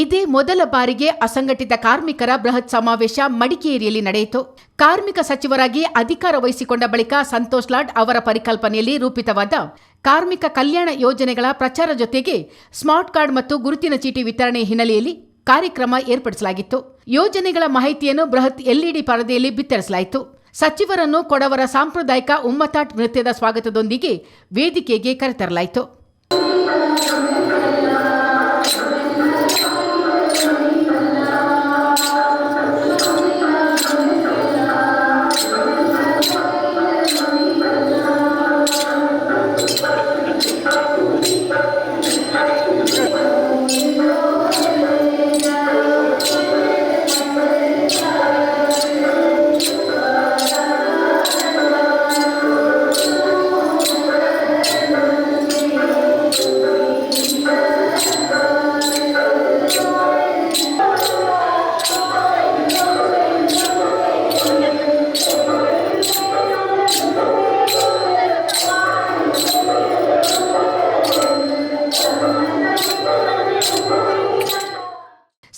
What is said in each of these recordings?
ಇದೇ ಮೊದಲ ಬಾರಿಗೆ ಅಸಂಘಟಿತ ಕಾರ್ಮಿಕರ ಬೃಹತ್ ಸಮಾವೇಶ ಮಡಿಕೇರಿಯಲ್ಲಿ ನಡೆಯಿತು. ಕಾರ್ಮಿಕ ಸಚಿವರಾಗಿ ಅಧಿಕಾರ ವಹಿಸಿಕೊಂಡ ಬಳಿಕ ಸಂತೋಷ್ ಲಾಡ್ ಅವರ ಪರಿಕಲ್ಪನೆಯಲ್ಲಿ ರೂಪಿತವಾದ ಕಾರ್ಮಿಕ ಕಲ್ಯಾಣ ಯೋಜನೆಗಳ ಪ್ರಚಾರ ಜೊತೆಗೆ ಸ್ಮಾರ್ಟ್ ಕಾರ್ಡ್ ಮತ್ತು ಗುರುತಿನ ಚೀಟಿ ವಿತರಣೆ ಹಿನ್ನೆಲೆಯಲ್ಲಿ ಕಾರ್ಯಕ್ರಮ ಏರ್ಪಡಿಸಲಾಗಿತ್ತು. ಯೋಜನೆಗಳ ಮಾಹಿತಿಯನ್ನು ಬೃಹತ್ ಎಲ್ಇಡಿ ಪರದೆಯಲ್ಲಿ ಬಿತ್ತರಿಸಲಾಯಿತು. ಸಚಿವರನ್ನು ಕೊಡವರ ಸಾಂಪ್ರದಾಯಿಕ ಉಮ್ಮತಾಟ್ ನೃತ್ಯದ ಸ್ವಾಗತದೊಂದಿಗೆ ವೇದಿಕೆಗೆ ಕರೆತರಲಾಯಿತು.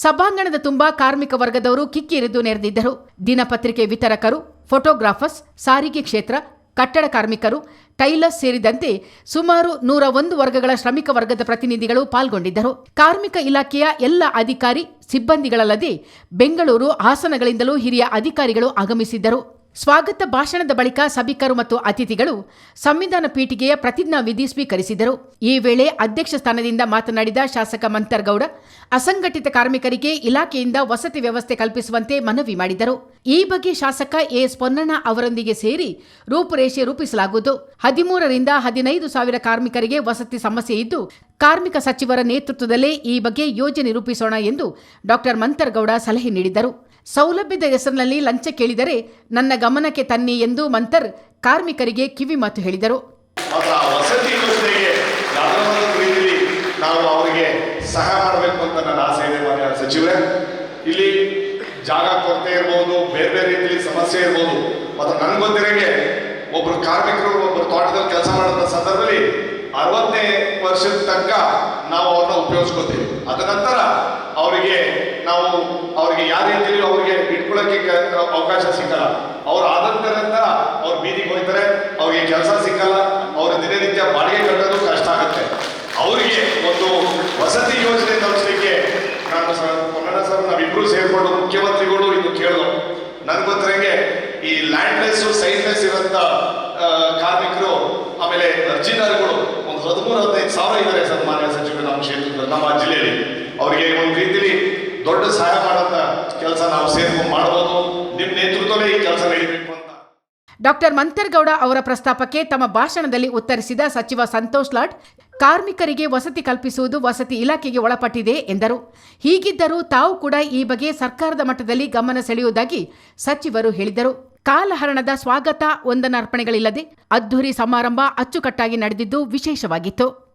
ಸಭಾಂಗಣದ ತುಂಬಾ ಕಾರ್ಮಿಕ ವರ್ಗದವರು ಕಿಕ್ಕಿರಿದು ನೆರೆದಿದ್ದರು. ದಿನಪತ್ರಿಕೆ ವಿತರಕರು, ಫೋಟೋಗ್ರಾಫರ್ಸ್, ಸಾರಿಗೆ ಕ್ಷೇತ್ರ, ಕಟ್ಟಡ ಕಾರ್ಮಿಕರು, ಟೈಲರ್ಸ್ ಸೇರಿದಂತೆ ಸುಮಾರು ನೂರ ಒಂದು ವರ್ಗಗಳ ಶ್ರಮಿಕ ವರ್ಗದ ಪ್ರತಿನಿಧಿಗಳು ಪಾಲ್ಗೊಂಡಿದ್ದರು. ಕಾರ್ಮಿಕ ಇಲಾಖೆಯ ಎಲ್ಲ ಅಧಿಕಾರಿ, ಸಿಬ್ಬಂದಿಗಳಲ್ಲದೆ ಬೆಂಗಳೂರು ಹಾಸನಗಳಿಂದಲೂ ಹಿರಿಯ ಅಧಿಕಾರಿಗಳು ಆಗಮಿಸಿದ್ದರು. ಸ್ವಾಗತ ಭಾಷಣದ ಬಳಿಕ ಸಭಿಕರು ಮತ್ತು ಅತಿಥಿಗಳು ಸಂವಿಧಾನ ಪೀಠಿಗೆಯ ಪ್ರತಿಜ್ಞಾ ವಿಧಿ ಸ್ವೀಕರಿಸಿದರು. ಈ ವೇಳೆ ಅಧ್ಯಕ್ಷ ಸ್ಥಾನದಿಂದ ಮಾತನಾಡಿದ ಶಾಸಕ ಮಂತರ್ಗೌಡ, ಅಸಂಘಟಿತ ಕಾರ್ಮಿಕರಿಗೆ ಇಲಾಖೆಯಿಂದ ವಸತಿ ವ್ಯವಸ್ಥೆ ಕಲ್ಪಿಸುವಂತೆ ಮನವಿ ಮಾಡಿದರು. ಈ ಬಗ್ಗೆ ಶಾಸಕ ಎಸ್ ಪೊನ್ನಣ್ಣ ಅವರೊಂದಿಗೆ ಸೇರಿ ರೂಪುರೇಷೆ ರೂಪಿಸಲಾಗುವುದು. ಹದಿಮೂರರಿಂದ ಹದಿನೈದು ಸಾವಿರ ಕಾರ್ಮಿಕರಿಗೆ ವಸತಿ ಸಮಸ್ಯೆ ಇದ್ದು, ಕಾರ್ಮಿಕ ಸಚಿವರ ನೇತೃತ್ವದಲ್ಲೇ ಈ ಬಗ್ಗೆ ಯೋಜನೆ ರೂಪಿಸೋಣ ಎಂದು ಡಾಕ್ಟರ್ ಮಂತರ್ಗೌಡ ಸಲಹೆ ನೀಡಿದರು. ಸೌಲಭ್ಯದ ಹೆಸರಿನಲ್ಲಿ ಲಂಚ ಕೇಳಿದರೆ ನನ್ನ ಗಮನಕ್ಕೆ ತನ್ನಿ ಎಂದು ಮಂತರ್ ಕಾರ್ಮಿಕರಿಗೆ ಕಿವಿ ಮಾತು ಹೇಳಿದರು. ನಾವು ಅವರಿಗೆ ಸಹಾಯ ಮಾಡಬೇಕು ಅಂತ ನನ್ನ ಆಸೆ ಇದೆ ಮಾನ್ಯ ಸಚಿವರೇ. ಇಲ್ಲಿ ಜಾಗ ಕೊರತೆ ಇರ್ಬೋದು, ಬೇರೆ ಬೇರೆ ರೀತಿಯಲ್ಲಿ ಸಮಸ್ಯೆ ಇರ್ಬೋದು. ಮತ್ತು ನನ್ಗೆ ಗೊತ್ತಿರಂಗೆ ಒಬ್ಬರು ಕಾರ್ಮಿಕರು ಒಬ್ಬರು ತೋಟದಲ್ಲಿ ಕೆಲಸ ಮಾಡೋದ್ರ ಸಂದರ್ಭದಲ್ಲಿ ಅರವತ್ತನೇ ವರ್ಷದ ತನಕ ನಾವು ಅವ್ರನ್ನ ಉಪಯೋಗಿಸ್ಕೋತೀವಿ. ಅದ ನಂತರ ಅವರಿಗೆ ನಾವು ಅವರಿಗೆ ಯಾವ ರೀತಿಯಲ್ಲಿ ಅವರಿಗೆ ಇಟ್ಕೊಳ್ಳೋಕೆ ಅವಕಾಶ ಸಿಕ್ಕಲ್ಲ. ಅವ್ರು ಆದಂತ ನಂತರ ಅವ್ರು ಬೀದಿಗೆ ಹೋಗ್ತಾರೆ, ಅವ್ರಿಗೆ ಕೆಲಸ ಸಿಕ್ಕಲ್ಲ, ಅವ್ರ ದಿನನಿತ್ಯ ಬಾಡಿಗೆ ಕಟ್ಟೋದು ಕಷ್ಟ ಆಗುತ್ತೆ. ಅವರಿಗೆ ಒಂದು ವಸತಿ ಯೋಜನೆ ತಲುಪಿಸಲಿಕ್ಕೆ ನಾನು ಸರ್ ಕನ್ನಡ ಸರ್, ನಾವಿಬ್ರು ಸೇರ್ಕೊಂಡು ಮುಖ್ಯಮಂತ್ರಿಗಳು ಇದು ಕೇಳಿದ್ರು ನನ್ಗೆ ಗೊತ್ತಿರಂಗೆ ಈ ಲ್ಯಾಂಡ್ಲೆಸ್ ಸೈನ್ಲೆಸ್ ಇರುವಂತ ಕಾರ್ಮಿಕರು, ಆಮೇಲೆ ಅರ್ಜಿದಾರಗಳು ಹದಿಮೂರು ಹದಿನೈದು ಸಾವಿರ ಇದ್ದಾರೆ ಸರ್ ಮಾನ್ಯ ಸಚಿವರು ನಮ್ಮ ಕ್ಷೇತ್ರದ ನಮ್ಮ ಜಿಲ್ಲೆಯಲ್ಲಿ. ಅವರಿಗೆ ಒಂದು ರೀತಿಯಲ್ಲಿ ದೊಡ್ಡ ಸಹಾಯ ಮಾಡೋಂಥ ಕೆಲಸ ನಾವು ಸೇರ್ಕೊಂಡು ಮಾಡಬಹುದು. ನಿಮ್ಮ ನೇತೃತ್ವದಲ್ಲೇ ಈ ಕೆಲಸ ನಡೀಬೇಕು ಅಂತ. ಡಾಕ್ಟರ್ ಮಂತರ್ಗೌಡ ಅವರ ಪ್ರಸ್ತಾಪಕ್ಕೆ ತಮ್ಮ ಭಾಷಣದಲ್ಲಿ ಉತ್ತರಿಸಿದ ಸಚಿವ ಸಂತೋಷ್ ಲಾಡ್, ಕಾರ್ಮಿಕರಿಗೆ ವಸತಿ ಕಲ್ಪಿಸುವುದು ವಸತಿ ಇಲಾಖೆಗೆ ಒಳಪಟ್ಟಿದೆ ಎಂದರು. ಹೀಗಿದ್ದರೂ ತಾವು ಕೂಡ ಈ ಬಗ್ಗೆ ಸರ್ಕಾರದ ಮಟ್ಟದಲ್ಲಿ ಗಮನ ಸೆಳೆಯುವುದಾಗಿ ಸಚಿವರು ಹೇಳಿದರು. ಕಾಲಹರಣದ ಸ್ವಾಗತ ವಂದನಾರ್ಪಣೆಗಳಿಲ್ಲದೆ ಅದ್ಧೂರಿ ಸಮಾರಂಭ ಅಚ್ಚುಕಟ್ಟಾಗಿ ನಡೆದಿದ್ದು ವಿಶೇಷವಾಗಿತ್ತು.